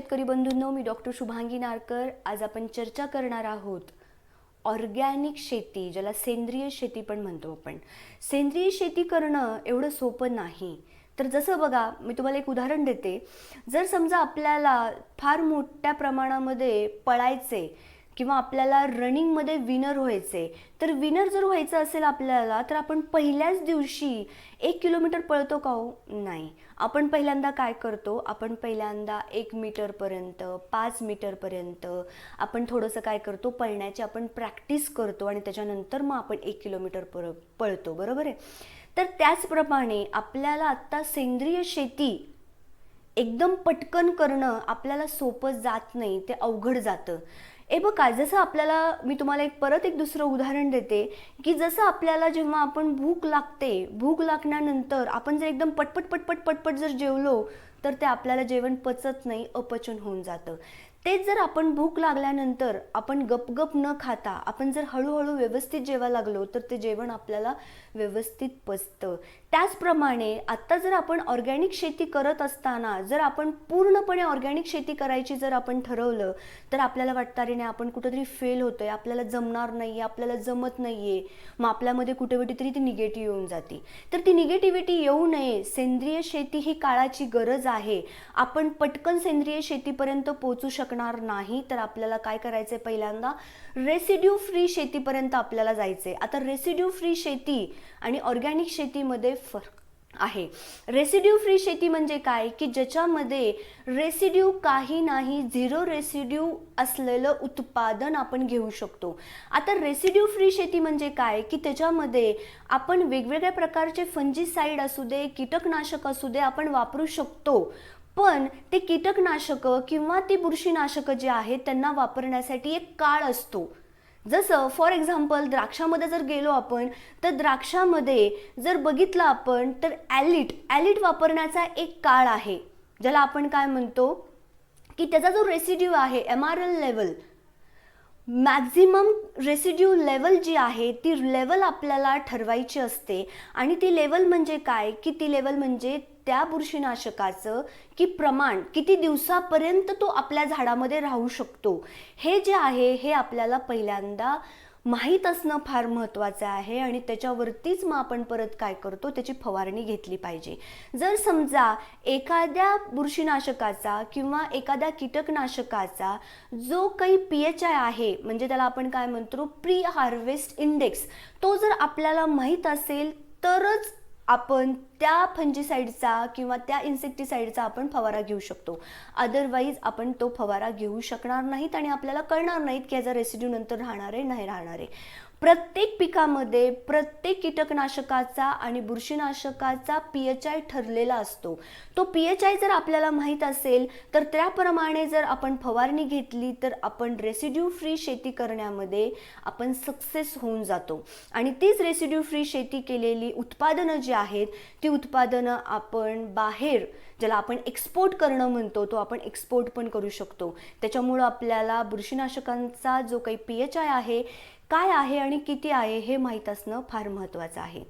शेतकरी बंधूंनो मी डॉक्टर शुभांगी नारकर. आज आपण चर्चा करणार आहोत ऑर्गॅनिक शेती ज्याला सेंद्रिय शेती पण म्हणतो आपण. सेंद्रिय शेती करणं एवढं सोपं नाही. तर जसं बघा मी तुम्हाला एक उदाहरण देते. जर समजा आपल्याला फार मोठ्या प्रमाणामध्ये पळायचे किंवा आपल्याला रनिंगमध्ये विनर व्हायचे. तर विनर जर व्हायचं असेल आपल्याला तर आपण पहिल्याच दिवशी एक किलोमीटर पळतो का हो? नाही. आपण पहिल्यांदा काय करतो? आपण पहिल्यांदा एक मीटरपर्यंत पाच मीटरपर्यंत आपण थोडंसं काय करतो? पळण्याची आपण प्रॅक्टिस करतो आणि त्याच्यानंतर मग आपण एक किलोमीटर पर पळतो. बरोबर आहे? तर त्याचप्रमाणे आपल्याला आत्ता सेंद्रिय शेती एकदम पटकन करणं आपल्याला सोपं जात नाही ते अवघड जातं. ए बघा जसं आपल्याला मी तुम्हाला एक परत एक दुसरं उदाहरण देते की जसं आपल्याला जेव्हा आपण भूक लागते भूक लागल्यानंतर आपण जर एकदम पटपट पटपट पटपट जर जेवलो तर ते आपल्याला जेवण पचत नाही अपचन होऊन जातं. तेच जर आपण भूक लागल्यानंतर आपण गपगप न खाता आपण जर हळूहळू व्यवस्थित जेवा लागलो तर ते जेवण आपल्याला व्यवस्थित पचतं. त्याचप्रमाणे आत्ता जर आपण ऑर्गॅनिक शेती करत असताना जर आपण पूर्णपणे ऑर्गॅनिक शेती करायची जर आपण ठरवलं तर आपल्याला वाटतं अरे नाही आपण कुठंतरी फेल होतोय आपल्याला जमणार नाही आपल्याला जमत नाहीये. मग आपल्यामध्ये कुठे कुठेतरी ती निगेटिव्ह येऊन जाते. तर ती निगेटिव्हिटी येऊ नये. सेंद्रिय शेती ही काळाची गरज आहे. आपण पटकन सेंद्रिय शेतीपर्यंत पोचू शकतो शकणार नाही तर आपल्याला काय करायचंय पहिल्यांदा? रेसिड्यू फ्री शेतीपर्यंत आपल्याला जायचंय. आता रेसिड्यू फ्री शेती आणि ऑर्गॅनिक शेतीमध्ये फरक आहे. रेसिड्यू फ्री शेती म्हणजे काय? की ज्याच्यामध्ये रेसिड्यू काही नाही झिरो रेसिड्यू असलेलं उत्पादन आपण घेऊ शकतो. आता रेसिड्यू फ्री शेती म्हणजे काय? की त्याच्यामध्ये आपण वेगवेगळ्या प्रकारचे फंजीसाईड असू दे कीटकनाशक असू दे आपण वापरू शकतो. पण ते कीटकनाशकं किंवा ती बुरशीनाशकं जे आहेत त्यांना वापरण्यासाठी एक काळ असतो. जसं फॉर एक्झाम्पल द्राक्षामध्ये जर गेलो आपण तर द्राक्षामध्ये जर बघितलं आपण तर ॲलिट ॲलिट वापरण्याचा एक काळ आहे. ज्याला आपण काय म्हणतो? की त्याचा जो रेसिड्यू आहे M R L level maximum residue level जी आहे ती लेवल आपल्याला ठरवायची असते. आणि ती लेवल म्हणजे काय? की ती लेवल म्हणजे त्या बुरशीनाशकाचं की प्रमाण किती दिवसापर्यंत तो आपल्या झाडामध्ये राहू शकतो? हे जे आहे हे आपल्याला पहिल्यांदा माहीत असणं फार महत्त्वाचं आहे आणि त्याच्यावरतीच मग आपण परत काय करतो त्याची फवारणी घेतली पाहिजे. जर समजा एखाद्या बुरशीनाशकाचा किंवा एखाद्या कीटकनाशकाचा जो काही पी एच आय आहे म्हणजे त्याला आपण काय म्हणतो प्री हार्वेस्ट इंडेक्स तो जर आपल्याला माहीत असेल तरच आपण त्या फंजीसाईडचा किंवा त्या इन्सेक्टिसाईडचा आपण फवारा घेऊ शकतो. अदरवाईज आपण तो फवारा घेऊ शकणार नाहीत आणि आपल्याला कळणार नाहीत की ह्याचा रेसिड्यू नंतर राहणार आहे नाही राहणार आहे. प्रत्येक पिकामध्ये प्रत्येक कीटकनाशकाचा आणि बुरशीनाशकाचा पी एच आय ठरलेला असतो. तो पी एच आय जर आपल्याला माहीत असेल तर त्याप्रमाणे जर आपण फवारणी घेतली तर आपण रेसिड्यू फ्री शेती करण्यामध्ये आपण सक्सेस होऊन जातो. आणि तीच रेसिड्यू फ्री शेती केलेली उत्पादनं जी आहेत ती उत्पादनं आपण बाहेर ज्याला आपण एक्सपोर्ट करणं म्हणतो तो आपण एक्सपोर्ट पण करू शकतो. त्याच्यामुळं आपल्याला बुरशीनाशकांचा जो काही पी एच आय आहे काय आहे आणि किती आहे हे माहीत असणं फार महत्त्वाचं आहे.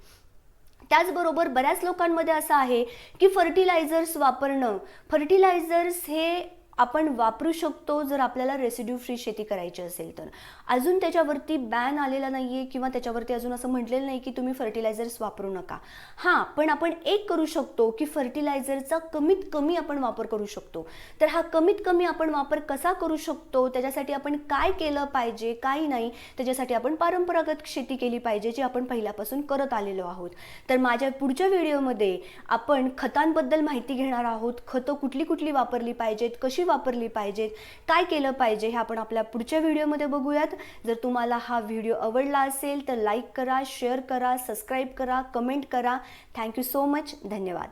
त्याचबरोबर बऱ्याच लोकांमध्ये असं आहे की फर्टिलायझर्स वापरणं फर्टिलायझर्स हे आपण वापरू शकतो जर आपल्याला रेसिड्यू फ्री शेती करायची असेल तर. अजून त्याच्यावरती बॅन आलेला नाही आहे किंवा त्याच्यावरती अजून असं म्हटलेलं नाही की तुम्ही फर्टिलायझर्स वापरू नका. हां पण आपण एक करू शकतो की फर्टिलायझरचा कमीत कमी आपण वापर करू शकतो. तर हा कमीत कमी आपण वापर कसा करू शकतो? त्याच्यासाठी आपण काय केलं पाहिजे? काही नाही. त्याच्यासाठी आपण परंपरागत शेती केली पाहिजे जी आपण पहिल्यापासून करत आलेलो आहोत. तर माझ्या पुढच्या व्हिडिओमध्ये आपण खतांबद्दल माहिती घेणार आहोत. खतं कुठली कुठली वापरली पाहिजेत? कशी वापरली पाहिजेत काय केलं पाहिजे हे आपण आपल्या पुढच्या व्हिडिओमध्ये बघूयात. जर तुम्हाला हा व्हिडिओ आवडला असेल तर लाईक करा शेअर करा सबस्क्राईब करा कमेंट करा. थँक्यू सो मच धन्यवाद.